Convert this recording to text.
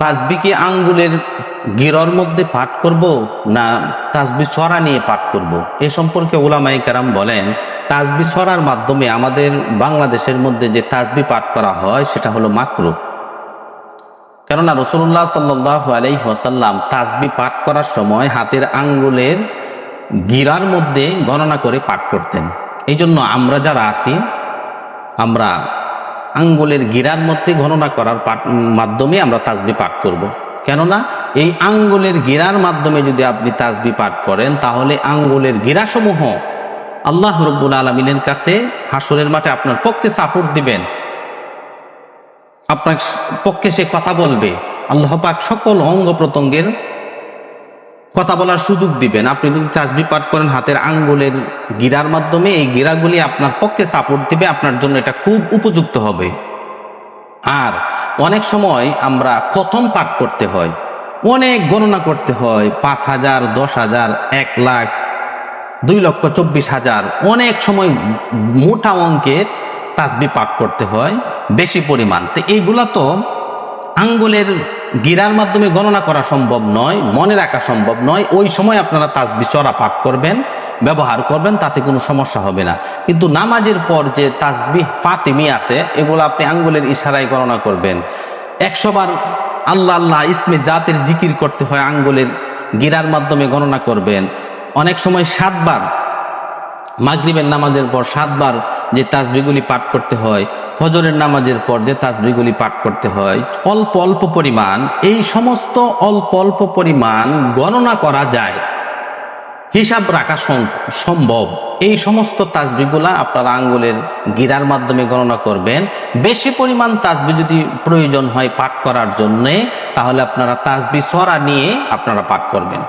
তাসবি কি আঙ্গুলের গিরর মধ্যে পাঠ করব না তাসবি ছড়া নিয়ে পাঠ করব? এ সম্পর্কে ওলামাই কারাম বলেন তাজবি ছড়ার মাধ্যমে আমাদের বাংলাদেশের মধ্যে যে তাজবি পাঠ করা হয়, সেটা হলো মাকরু। কেননা রসুল্লাহ সাল্লাহ আলাই ওসাল্লাম তাসবি পাঠ করার সময় হাতের আঙ্গুলের গিরার মধ্যে গণনা করে পাঠ করতেন। এই জন্য আমরা যারা আছি, আমরা আঙ্গুলের গিরার মধ্যে গণনা করার মাধ্যমে আমরা তাজবি পাঠ করব। কেননা, এই আঙ্গুলের গিরার মাধ্যমে যদি আপনি তাজবি পাঠ করেন, তাহলে আঙ্গুলের গিরাসমূহ আল্লাহ রব্বুল আলমিনের কাছে হাসরের মাঠে আপনার পক্ষে সাপোর্ট দিবেন আপনার পক্ষে সে কথা বলবে আল্লাহ পাক সকল অঙ্গ প্রত্যঙ্গের কথা বলার সুযোগ দিবেন। আপনি যদি তাসবি পাঠ করেন, হাতের আঙ্গুলের গিরার মাধ্যমে এই গিরাগুলি আপনার পক্ষে সাপোর্ট দিবে, আপনার জন্য এটা খুব উপযুক্ত হবে। আর অনেক সময় আমরা কথম পাঠ করতে হয়, অনেক গণনা করতে হয়, পাঁচ হাজার, দশ হাজার, এক লাখ, দুই লক্ষ, চব্বিশ হাজার, অনেক সময় মোটা অঙ্কের তাসবি পাঠ করতে হয়, বেশি পরিমাণ। তো এইগুলা তো আঙ্গুলের গিরার মাধ্যমে গণনা করা সম্ভব নয়, মনে রাখা সম্ভব নয়। ওই সময় আপনারা তাজবি চড়া পাঠ করবেন, ব্যবহার করবেন, তাতে কোনো সমস্যা হবে না। কিন্তু নামাজের পর যে তাসবি, ফাতিমি আছে, এগুলো আপনি আঙ্গুলের ইশারায় গণনা করবেন। একশোবার আল্লাহ আল্লাহ ইসমে জাতের জিকির করতে হয়, আঙ্গুলের গিরার মাধ্যমে গণনা করবেন। অনেক সময় সাতবার, মাগরিবের নামাজের পর সাতবার যে তাজবিগুলি পাঠ করতে হয়, ফজরের নামাজের পর যে তাজবিগুলি পাঠ করতে হয়, অল্প অল্প পরিমাণ, এই সমস্ত অল্প অল্প পরিমাণ গণনা করা যায়। হিসাব রাখা সম্ভব। এই সমস্ত তাজবিগুলা আপনারা আঙ্গুলের গিরার মাধ্যমে গণনা করবেন। বেশি পরিমাণ তাজবি যদি প্রয়োজন হয় পাঠ করার জন্যে, তাহলে আপনারা তাজবি সরা নিয়ে আপনারা পাঠ করবেন।